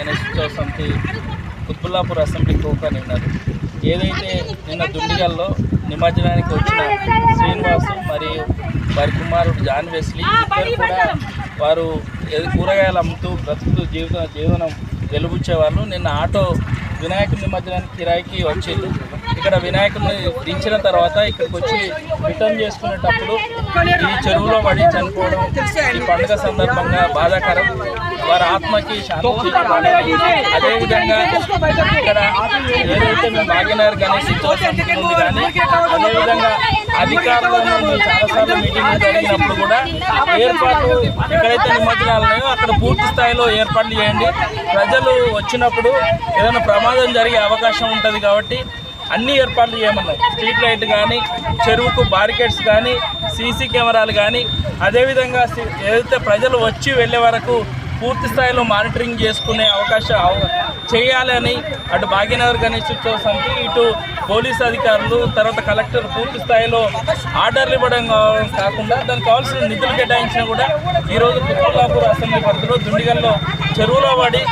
గణేష్ ఉత్సవ సమితి Quthbullapur assembly co convener ఏదైతే నిన్న దుండిగల్లో నిమజ్జనానికి వచ్చిన శ్రీనివాసు మరియు వారి కుమారుడు జాన్ వెస్లీ ఇద్దరు కూడా వారు కూరగాయలు అమ్ముతూ బ్రతుకుతూ జీవిత జీవనం వెలుబుచ్చేవాళ్ళు. నిన్న ఆటో వినాయకుడి నిమజ్జనానికి కిరాయికి వచ్చిండు ఇక్కడ వినాయకుడిని దించిన తర్వాత ఇక్కడికి వచ్చి రిటర్న్ చేసుకునేటప్పుడు ఈ చెరువులో పడి చనిపోవడం ఈ పండుగ సందర్భంగా బాధాకరం. వారి ఆత్మకి శాంతి అదేవిధంగా ఇక్కడ ఏదైతే మేము భాగ్యనగర్ గణేష్ ఉంది కానీ అదేవిధంగా అధికారులను చాలాసార్లు మీటింగ్లు జరిగినప్పుడు కూడా ఏర్పాట్లు ఎక్కడైతే నిమజ్జనాలు ఉన్నాయో అక్కడ పూర్తి స్థాయిలో ఏర్పాట్లు చేయండి. ప్రజలు వచ్చినప్పుడు ఏదైనా ప్రమాదం జరిగే అవకాశం ఉంటుంది కాబట్టి అన్ని ఏర్పాట్లు చేయమన్నాం స్ట్రీట్ లైట్ కానీ చెరువుకు బారికేడ్స్ కానీ సీసీ కెమెరాలు కానీ అదేవిధంగా ఏదైతే ప్రజలు వచ్చి వెళ్ళే వరకు పూర్తి స్థాయిలో మానిటరింగ్ చేసుకునే అవకాశం అవ- చేయాలని అటు భాగ్యనగర్ గణేష్ ఉత్సవ సమితి ఇటు పోలీస్ అధికారులు తర్వాత కలెక్టర్ పూర్తి స్థాయిలో ఆర్డర్లు ఇవ్వడం కాకుండా దానికి కావాల్సిన నిధులు కేటాయించినా కూడా ఈరోజు కుత్బుల్లాపూర్ అసెంబ్లీ పరిధిలో దుండిగల్లో చెరువులో పడి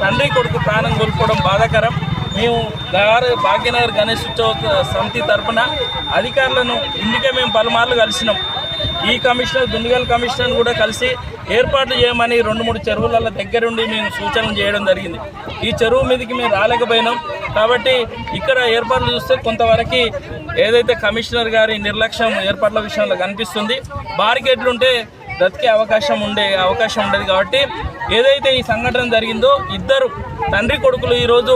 తండ్రి కొడుకు ప్రాణం కోల్పోవడం బాధాకరం. మేము గారు భాగ్యనగర్ గణేష్ ఉత్సవ సమితి తరఫున అధికారులను ఇందుకే మేము పలుమార్లు కలిసినాం. ఈ కమిషనర్ దుండిగల్ కమిషనర్ కూడా కలిసి ఏర్పాట్లు చేయమని రెండు మూడు చెరువుల దగ్గరుండి మేము సూచనలు చేయడం జరిగింది. ఈ చెరువు మీదకి మేము రాలేకపోయినాం. కాబట్టి ఇక్కడ ఏర్పాట్లు చూస్తే కొంతవరకు ఏదైతే కమిషనర్ గారి నిర్లక్ష్యం ఏర్పాట్ల విషయంలో కనిపిస్తుంది బారికేట్లు ఉంటే బ్రతికే అవకాశం ఉండే అవకాశం ఉండదు కాబట్టి ఏదైతే ఈ సంఘటన జరిగిందో ఇద్దరు తండ్రి కొడుకులు ఈరోజు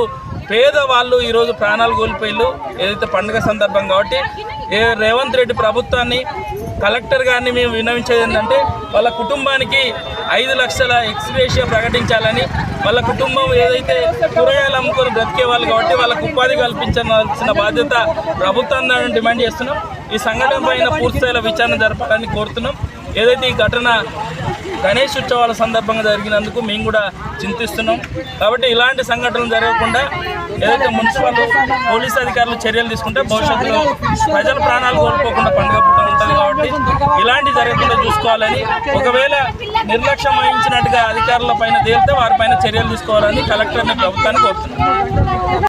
పేదవాళ్ళు ఈరోజు ప్రాణాలు కోల్పోయిళ్ళు. ఏదైతే పండుగ సందర్భం కాబట్టి ఏ రేవంత్ రెడ్డి ప్రభుత్వాన్ని కలెక్టర్ గారిని మేము విన్నవించేది ఏంటంటే వాళ్ళ కుటుంబానికి ఐదు లక్షల ఎక్స్గ్రేషియా ప్రకటించాలని వాళ్ళ కుటుంబం ఏదైతే కూరగాయలు అమ్ముకొని బ్రతికే వాళ్ళు కాబట్టి వాళ్ళకు ఉపాధి కల్పించాల్సిన బాధ్యత ప్రభుత్వం డిమాండ్ చేస్తున్నాం. ఈ సంఘటన పైన పూర్తిస్థాయిలో విచారణ జరపాలని కోరుతున్నాం. ఏదైతే ఈ ఘటన గణేష్ ఉత్సవాల సందర్భంగా జరిగినందుకు మేము కూడా చింతిస్తున్నాం. కాబట్టి ఇలాంటి సంఘటనలు జరగకుండా ఏదైతే మున్సిపల్ పోలీస్ అధికారులు చర్యలు తీసుకుంటే భవిష్యత్తులో ప్రజల ప్రాణాలు కోల్పోకుండా పండుగ పుట్ట ఉంటుంది. కాబట్టి ఇలాంటి జరగకుండా చూసుకోవాలని ఒకవేళ నిర్లక్ష్యం వహించినట్టుగా అధికారుల పైన తేలితే వారిపైన చర్యలు తీసుకోవాలని కలెక్టర్ని ప్రభుత్వాన్ని కోరుతున్నాం.